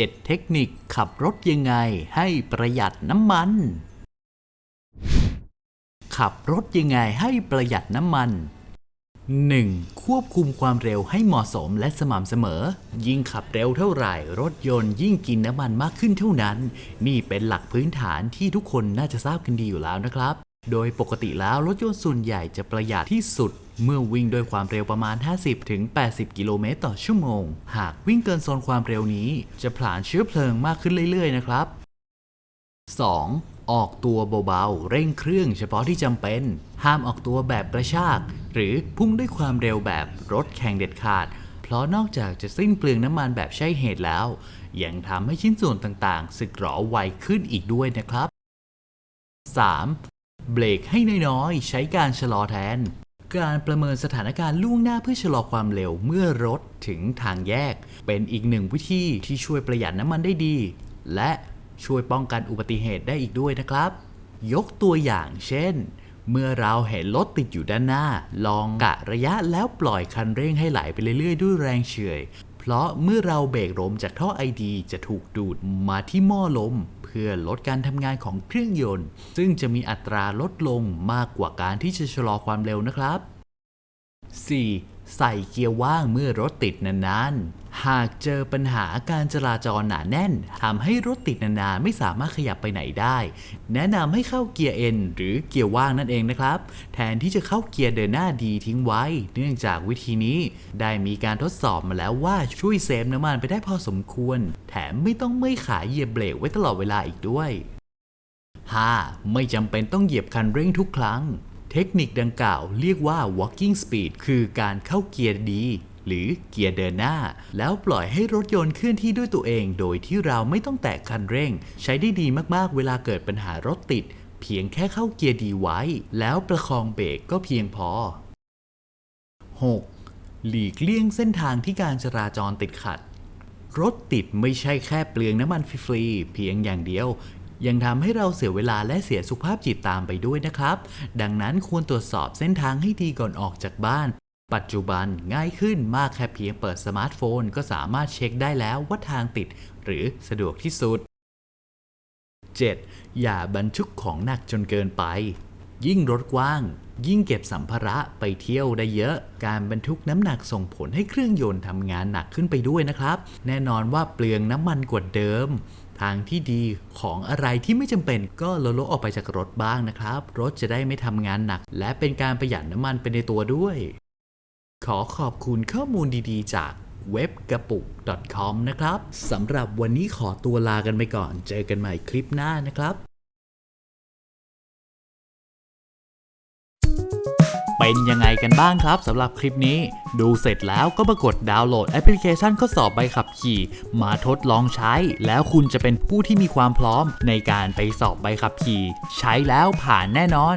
7 เทคนิคขับรถยังไงให้ประหยัดน้ำมัน ขับรถยังไงให้ประหยัดน้ำมัน 1. ควบคุมความเร็วให้เหมาะสมและสม่ำเสมอ ยิ่งขับเร็วเท่าไหร่ รถยนต์ยิ่งกินน้ำมันมากขึ้นเท่านั้น นี่เป็นหลักพื้นฐานที่ทุกคนน่าจะทราบกันดีอยู่แล้วนะครับ โดยปกติแล้วรถยนต์ส่วนใหญ่จะประหยัดที่สุด เมื่อวิ่งด้วยความเร็วประมาณ 50-80 กิโลเมตรต่อชั่วโมง หากวิ่งเกินโซนความเร็วนี้ จะผลาญเชื้อเพลิงมากขึ้นเรื่อยๆ นะครับ 2. ออกตัวเบาๆ เร่งเครื่องเฉพาะที่จำเป็น ห้ามออกตัวแบบกระชาก หรือพุ่งด้วยความเร็วแบบรถแข่งเด็ดขาด เพราะนอกจากจะสิ้นเปลืองน้ำมันแบบใช่เหตุแล้ว ยังทำให้ชิ้นส่วนต่างๆ สึกหรอไวขึ้นอีกด้วยนะครับ 3. เบรกให้น้อยๆ ใช้การชะลอแทน การประเมินสถานการณ์ล่วงหน้าเพื่อชะลอความเร็วเมื่อรถถึงทางแยก เป็นอีกหนึ่งวิธีที่ช่วยประหยัดน้ำมันได้ดี และช่วยป้องกันอุบัติเหตุได้อีกด้วยนะครับ ยกตัวอย่างเช่น เมื่อเราเห็นรถติดอยู่ด้านหน้า ลองกะระยะแล้วปล่อยคันเร่งให้ไหลไปเรื่อยๆ ด้วยแรงเฉื่อย เพราะเมื่อเราเบรกลมจากท่อไอดีจะถูกดูดมาที่หม้อลม เพื่อลดการทำงานของเครื่องยนต์ ซึ่งจะมีอัตราลดลงมากกว่าการที่จะชะลอความเร็วนะครับ 4. ใส่เกียร์ว่างเมื่อรถติดนานๆ หากเจอปัญหาการจราจรหนาแน่นทำให้รถติดนานๆ ไม่สามารถขยับไปไหนได้ แนะนำให้เข้าเกียร์ N หรือเกียร์ว่างนั่นเองนะครับ แทนที่จะเข้าเกียร์เดินหน้าดีทิ้งไว้ เนื่องจากวิธีนี้ ได้มีการทดสอบมาแล้วว่าช่วยเซฟน้ำมันไปได้พอสมควร แถมไม่ต้องเมื่อยขาเหยียบเบรกไว้ตลอดเวลาอีกด้วย 5. ไม่จำเป็นต้องเหยียบคันเร่งทุกครั้ง เทคนิคดังกล่าวเรียกว่า walking speed คือการเข้าเกียร์ดี หรือเกียร์เดินหน้า แล้วปล่อยให้รถยนต์เคลื่อนที่ด้วยตัวเอง โดยที่เราไม่ต้องแตะคันเร่ง ใช้ได้ดีมากๆ เวลาเกิดปัญหารถติด เพียงแค่เข้าเกียร์ดีไว้ แล้วประคองเบรกก็เพียงพอ 6. หลีกเลี่ยงเส้นทางที่การจราจรติดขัดรถติดไม่ใช่แค่เปลืองน้ำมันฟรีๆเพียงอย่างเดียว ยังทำให้เราเสียเวลาและเสียสุขภาพจิตตามไปด้วยนะครับ ดังนั้นควรตรวจสอบเส้นทางให้ดีก่อนออกจากบ้าน ปัจจุบันง่ายขึ้นมากแค่เพียงเปิดสมาร์ทโฟน ก็สามารถเช็คได้แล้วว่าทางติด หรือสะดวกที่สุด 7. อย่าบรรทุกของหนักจนเกินไป ยิ่งรถกว้าง ยิ่งเก็บสัมภาระไปเที่ยวได้เยอะ การบรรทุกน้ำหนักส่งผลให้เครื่องยนต์ทำงานหนักขึ้นไปด้วยนะครับ แน่นอนว่าเปลืองน้ำมันกว่าเดิม ทางที่ดีของอะไรที่ไม่จำเป็นก็ลดลดออกไปจากรถบ้างนะครับ รถจะได้ไม่ทำงานหนัก และเป็นการประหยัดน้ำมันไปในตัวด้วย ขอขอบคุณข้อมูลดีๆ จากเว็บกระปุก .com นะครับสำหรับวันนี้ขอตัวลากันไปก่อน เจอกันใหม่คลิปหน้านะครับ เป็นยังไงกันบ้างครับสำหรับคลิปนี้ ดูเสร็จแล้วก็มากดดาวน์โหลดแอปพลิเคชันข้อสอบใบขับขี่ มาทดลองใช้ แล้วคุณจะเป็นผู้ที่มีความพร้อมในการไปสอบใบขับขี่ ใช้แล้วผ่านแน่นอน